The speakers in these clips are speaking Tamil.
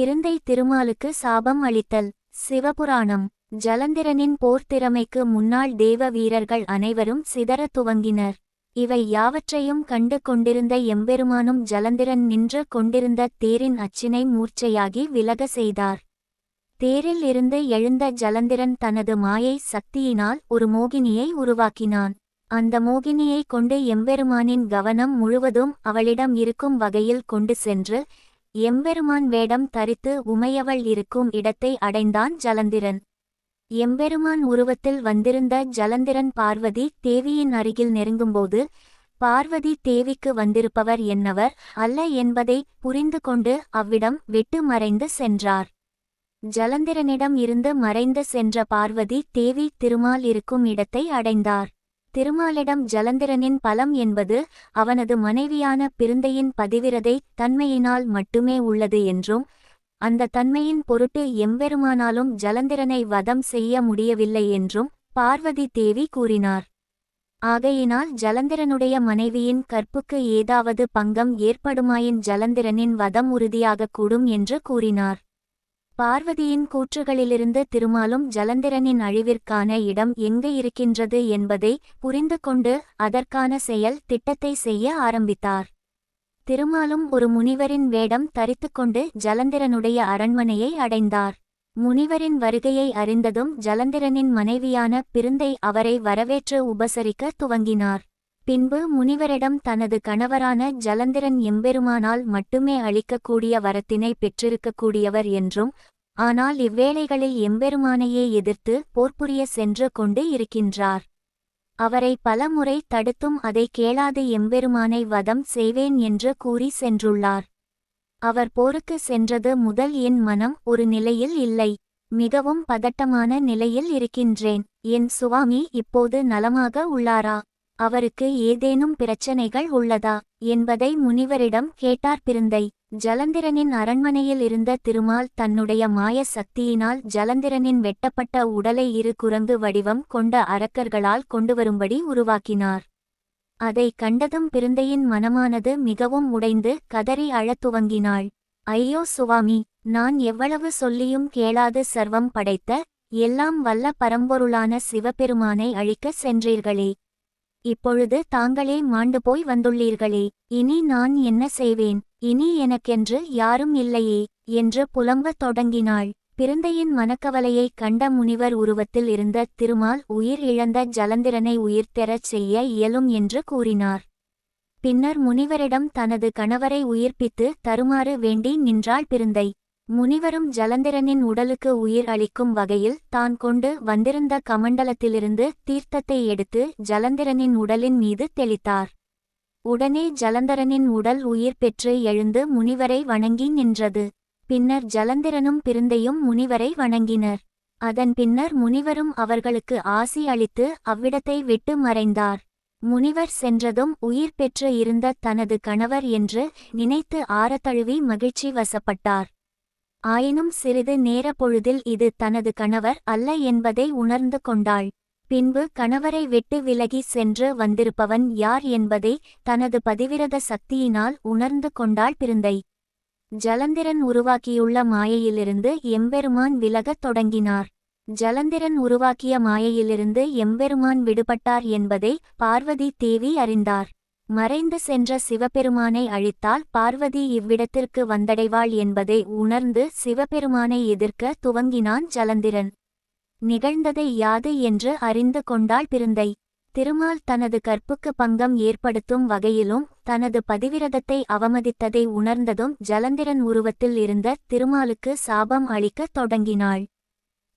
பிறந்தை திருமாலுக்கு சாபம் அளித்தல். சிவபுராணம். ஜலந்திரனின் போர் திறமைக்கு முன்னாள் தேவ வீரர்கள் அனைவரும் சிதற துவங்கினர். இவை யாவற்றையும் கண்டு கொண்டிருந்த எம்பெருமானும் ஜலந்திரன் நின்று கொண்டிருந்த தேரின் அச்சினை மூர்ச்சையாகி விலக செய்தார். தேரில் இருந்து எழுந்த ஜலந்திரன் தனது மாயை சக்தியினால் ஒரு மோகினியை உருவாக்கினான். அந்த மோகினியை கொண்டு எம்பெருமானின் கவனம் முழுவதும் அவளிடம் இருக்கும் வகையில் கொண்டு சென்று எம்பெருமான் வேடம் தரித்து உமையவள் இருக்கும் இடத்தை அடைந்தான் ஜலந்திரன். எம்பெருமான் உருவத்தில் வந்திருந்த ஜலந்திரன் பார்வதி தேவியின் அருகில் நெருங்கும்போது பார்வதி தேவிக்கு வந்திருப்பவர் என்னவர்? அல்ல என்பதை புரிந்து கொண்டு அவ்விடம் விட்டு மறைந்து சென்றார். ஜலந்திரனிடம் இருந்து மறைந்து சென்ற பார்வதி தேவி திருமால் இருக்கும் இடத்தை அடைந்தார். திருமாலிடம் ஜலந்திரனின் பலம் என்பது அவனது மனைவியான பிருந்தையின் பதிவிரதை தன்மையினால் மட்டுமே உள்ளது என்றும் அந்த தன்மையின் பொருட்டு எம்பெருமானாலும் ஜலந்திரனை வதம் செய்ய முடியவில்லை என்றும் பார்வதி தேவி கூறினார். ஆகையினால் ஜலந்திரனுடைய மனைவியின் கற்புக்கு ஏதாவது பங்கம் ஏற்படுமாயின் ஜலந்திரனின் வதம் உறுதியாகக் கூடும் என்று கூறினார். பார்வதியின் கூற்றுகளிலிருந்து திருமாலும் ஜலந்திரனின் அழிவிற்கான இடம் எங்கு இருக்கின்றது என்பதை புரிந்து கொண்டு அதற்கான செயல் திட்டத்தை செய்ய ஆரம்பித்தார். திருமாலும் ஒரு முனிவரின் வேடம் தரித்துக்கொண்டு ஜலந்திரனுடைய அரண்மனையை அடைந்தார். முனிவரின் வருகையை அறிந்ததும் ஜலந்திரனின் மனைவியான பிருந்தை அவரை வரவேற்று உபசரிக்க துவங்கினார். பின்பு முனிவரிடம் தனது கணவரான ஜலந்திரன் எம்பெருமானால் மட்டுமே அளிக்கக்கூடிய வரத்தினை பெற்றிருக்கக்கூடியவர் என்றும் ஆனால் இவ்வேளைகளில் எம்பெருமானையே எதிர்த்து போர்ப்புரிய சென்று கொண்டு இருக்கின்றார். அவரை பலமுறை தடுத்தும் அதை கேளாது எம்பெருமானை வதம் செய்வேன் என்று கூறி சென்றுள்ளார். அவர் போருக்கு சென்றது முதல் என் மனம் ஒரு நிலையில் இல்லை மிகவும் பதட்டமான நிலையில் இருக்கின்றேன். என் சுவாமி இப்போது நலமாக உள்ளாரா? அவருக்கு ஏதேனும் பிரச்சனைகள் உள்ளதா என்பதை முனிவரிடம் கேட்டார் பிருந்தை. ஜலந்திரனின் அரண்மனையில் இருந்த திருமால் தன்னுடைய மாய சக்தியினால் ஜலந்திரனின் வெட்டப்பட்ட உடலை இரு குரங்கு வடிவம் கொண்ட அரக்கர்களால் கொண்டுவரும்படி உருவாக்கினார். அதை கண்டதும் பிருந்தையின் மனமானது மிகவும் உடைந்து கதறி அழத் துவங்கினாள். ஐயோ சுவாமி நான் எவ்வளவு சொல்லியும் கேளாது சர்வம் படைத்த எல்லாம் வல்ல பரம்பொருளான சிவபெருமானை அழிக்கச் சென்றீர்களே. இப்பொழுது தாங்களே மாண்டு போய் வந்துள்ளீர்களே இனி நான் என்ன செய்வேன் இனி எனக்கென்று யாரும் இல்லையே என்று புலம்பத் தொடங்கினாள். பிருந்தையின் மனக்கவலையைக் கண்ட முனிவர் உருவத்தில் இருந்த திருமால் உயிர் இழந்த ஜலந்திரனை உயிர்த்தெறச் செய்ய இயலும் என்று கூறினார். பின்னர் முனிவரிடம் தனது கணவரை உயிர்ப்பித்து தருமாறு வேண்டி நின்றாள் பிருந்தை முனிவரும் ஜலந்திரனின் உடலுக்கு உயிர் அளிக்கும் வகையில் தான் கொண்டு வந்திருந்த கமண்டலத்திலிருந்து தீர்த்தத்தை எடுத்து ஜலந்திரனின் உடலின் மீது தெளித்தார். உடனே ஜலந்தரனின் உடல் உயிர் பெற்று எழுந்து முனிவரை வணங்கி நின்றது. பின்னர் ஜலந்திரனும் பிருந்தையும் முனிவரை வணங்கினர். அதன் பின்னர் முனிவரும் அவர்களுக்கு ஆசி அளித்து அவ்விடத்தை விட்டு மறைந்தார். முனிவர் சென்றதும் உயிர் பெற்று இருந்த தனது கணவர் என்று நினைத்து ஆரத்தழுவி மகிழ்ச்சி வசப்பட்டார். ஆயினும் சிறிது நேர பொழுதில் இது தனது கணவர் அல்ல என்பதை உணர்ந்து கொண்டாள். பின்பு கணவரை விட்டு விலகி சென்று வந்திருப்பவன் யார் என்பதை தனது பதிவிரத சக்தியினால் உணர்ந்து கொண்டாள் பிருந்தை. ஜலந்திரன் உருவாக்கியுள்ள மாயையிலிருந்து எம்பெருமான் விலகத் தொடங்கினார். ஜலந்திரன் உருவாக்கிய மாயையிலிருந்து எம்பெருமான் விடுபட்டார் என்பதை பார்வதி தேவி அறிந்தார். மறைந்து சென்ற சிவபெருமானை அழித்தால் பார்வதி இவ்விடத்திற்கு வந்தடைவாள் என்பதை உணர்ந்து சிவபெருமானை எதிர்க்க துவங்கினான் ஜலந்திரன். நிகழ்ந்ததை யாது என்று அறிந்து கொண்டாள் பிருந்தை. திருமால் தனது கற்புக்கு பங்கம் ஏற்படுத்தும் வகையிலும் தனது பதிவிரதத்தை அவமதித்ததை உணர்ந்ததும் ஜலந்திரன் உருவத்தில் இருந்த திருமாலுக்கு சாபம் அளிக்கத் தொடங்கினாள்.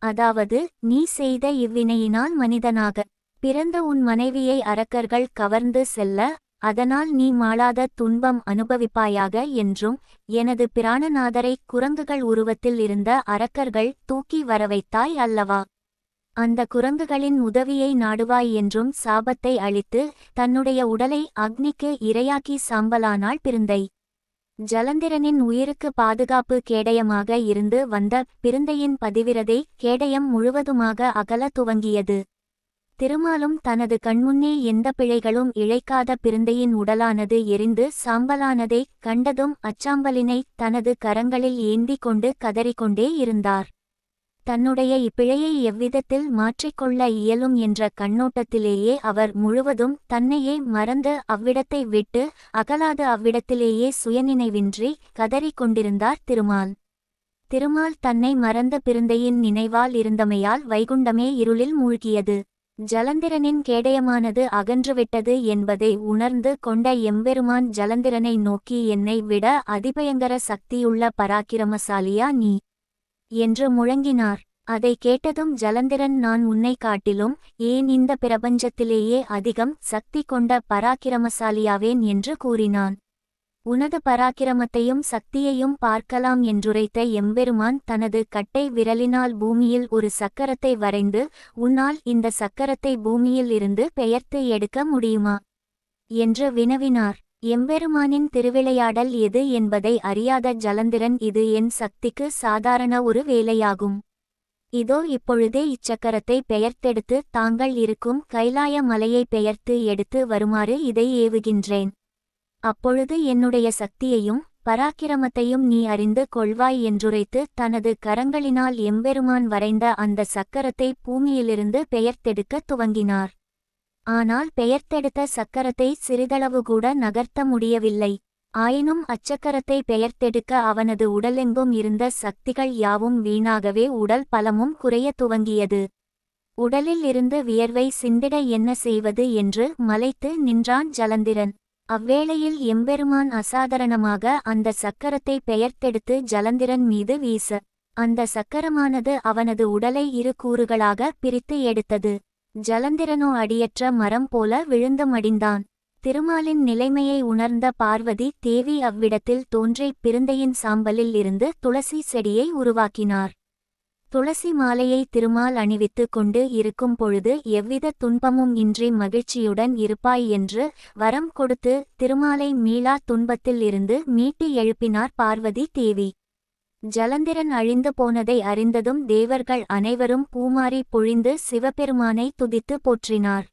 அதாவது நீ செய்த இவ்வினையினால் மனிதனாக. பிறந்த உன் மனைவியை அரக்கர்கள் கவர்ந்து செல்ல அதனால் நீ மாளாத துன்பம் அனுபவிப்பாயாக என்றும் எனது பிராணநாதரை குரங்குகள் உருவத்தில் இருந்த அரக்கர்கள் தூக்கி வரவைத்தாய் அல்லவா? அந்த குரங்குகளின் உதவியை நாடுவாய் என்றும் சாபத்தை அளித்து தன்னுடைய உடலை அக்னிக்கு இரையாக்கி சாம்பலானாள் பிருந்தை. ஜலந்திரனின் உயிருக்கு பாதுகாப்பு கேடயமாக இருந்து வந்த பிருந்தையின் பதிவிரதை கேடயம் முழுவதுமாக அகல துவங்கியது. திருமாலும் தனது கண்முன்னே எந்த பிழைகளும் இழைக்காத பிருந்தையின் உடலானது எரிந்து சாம்பலானதை கண்டதும் அச்சாம்பலினை தனது கரங்களில் ஏந்தி கொண்டு கதறிக்கொண்டே இருந்தார். தன்னுடைய இப்பிழையை எவ்விதத்தில் மாற்றிக்கொள்ள இயலும் என்ற கண்ணோட்டத்திலேயே அவர் முழுவதும் தன்னையே மறந்து அவ்விடத்தை விட்டு அகலாத அவ்விடத்திலேயே சுயநினைவின்றி கதறிக் கொண்டிருந்தார் திருமால். திருமால் தன்னை மறந்த பிருந்தையின் நினைவால் இருந்தமையால் வைகுண்டமே இருளில் மூழ்கியது. ஜலந்திரனின் கேடயமானது அகன்றுவிட்டது என்பதை உணர்ந்து கொண்ட எம்பெருமான் ஜலந்திரனை நோக்கி என்னை விட அதிபயங்கர சக்தியுள்ள பராக்கிரமசாலியா நீ என்று முழங்கினார். அதை கேட்டதும் ஜலந்திரன் நான் உன்னை காட்டிலும் ஏன் இந்த பிரபஞ்சத்திலேயே அதிகம் சக்தி கொண்ட பராக்கிரமசாலியாவேன்? என்று கூறினான். உனது பராக்கிரமத்தையும் சக்தியையும் பார்க்கலாம் என்றுரைத்த எம்பெருமான் தனது கட்டை விரலினால் பூமியில் ஒரு சக்கரத்தை வரைந்து உன்னால் இந்த சக்கரத்தை பூமியில் இருந்து பெயர்த்து எடுக்க முடியுமா? என்று வினவினார். எம்பெருமானின் திருவிளையாடல் எது என்பதை அறியாத ஜலந்திரன் இது என் சக்திக்கு சாதாரண ஒரு வேலையாகும். இதோ இப்பொழுதே இச்சக்கரத்தை பெயர்த்தெடுத்து தாங்கள் இருக்கும் கைலாய மலையை பெயர்த்து எடுத்து வருமாறு இதை ஏவுகின்றேன். அப்பொழுது என்னுடைய சக்தியையும் பராக்கிரமத்தையும் நீ அறிந்து கொள்வாய் என்றுரைத்து தனது கரங்களினால் எம்பெருமான் வரைந்த அந்த சக்கரத்தை பூமியிலிருந்து பெயர்த்தெடுக்கத் துவங்கினார். ஆனால் பெயர்த்தெடுத்த சக்கரத்தை சிறிதளவு கூட நகர்த்த முடியவில்லை. ஆயினும் அச்சக்கரத்தை பெயர்த்தெடுக்க அவனது உடலெங்கும் இருந்த சக்திகள் யாவும் வீணாகவே உடல் பலமும் குறைய துவங்கியது. உடலில் இருந்து வியர்வை சிந்திட என்ன செய்வது என்று மலைத்து நின்றான் ஜலந்திரன். அவ்வேளையில் எம்பெருமான் அசாதாரணமாக அந்த சக்கரத்தை பெயர்த்தெடுத்து ஜலந்திரன் மீது வீச அந்த சக்கரமானது அவனது உடலை இரு கூறுகளாக பிரித்து எடுத்தது. ஜலந்திரனோ அடியற்ற மரம் போல விழுந்து மடிந்தான். திருமாலின் நிலைமையை உணர்ந்த பார்வதி தேவி அவ்விடத்தில் தோன்றி பிருந்தையின் சாம்பலில் இருந்து துளசி செடியை உருவாக்கினார். துளசி மாலையை திருமால் அணிவித்துக் கொண்டு இருக்கும் பொழுது எவ்வித துன்பமும் இன்றி மகிழ்ச்சியுடன் இருப்பாய் என்று வரம் கொடுத்து திருமாலை மீளா துன்பத்தில் இருந்து மீட்டி எழுப்பினார் பார்வதி தேவி. ஜலந்திரன் அழிந்து போனதை அறிந்ததும் தேவர்கள் அனைவரும் பூமாரி பொழிந்து சிவபெருமானை துதித்து போற்றினார்.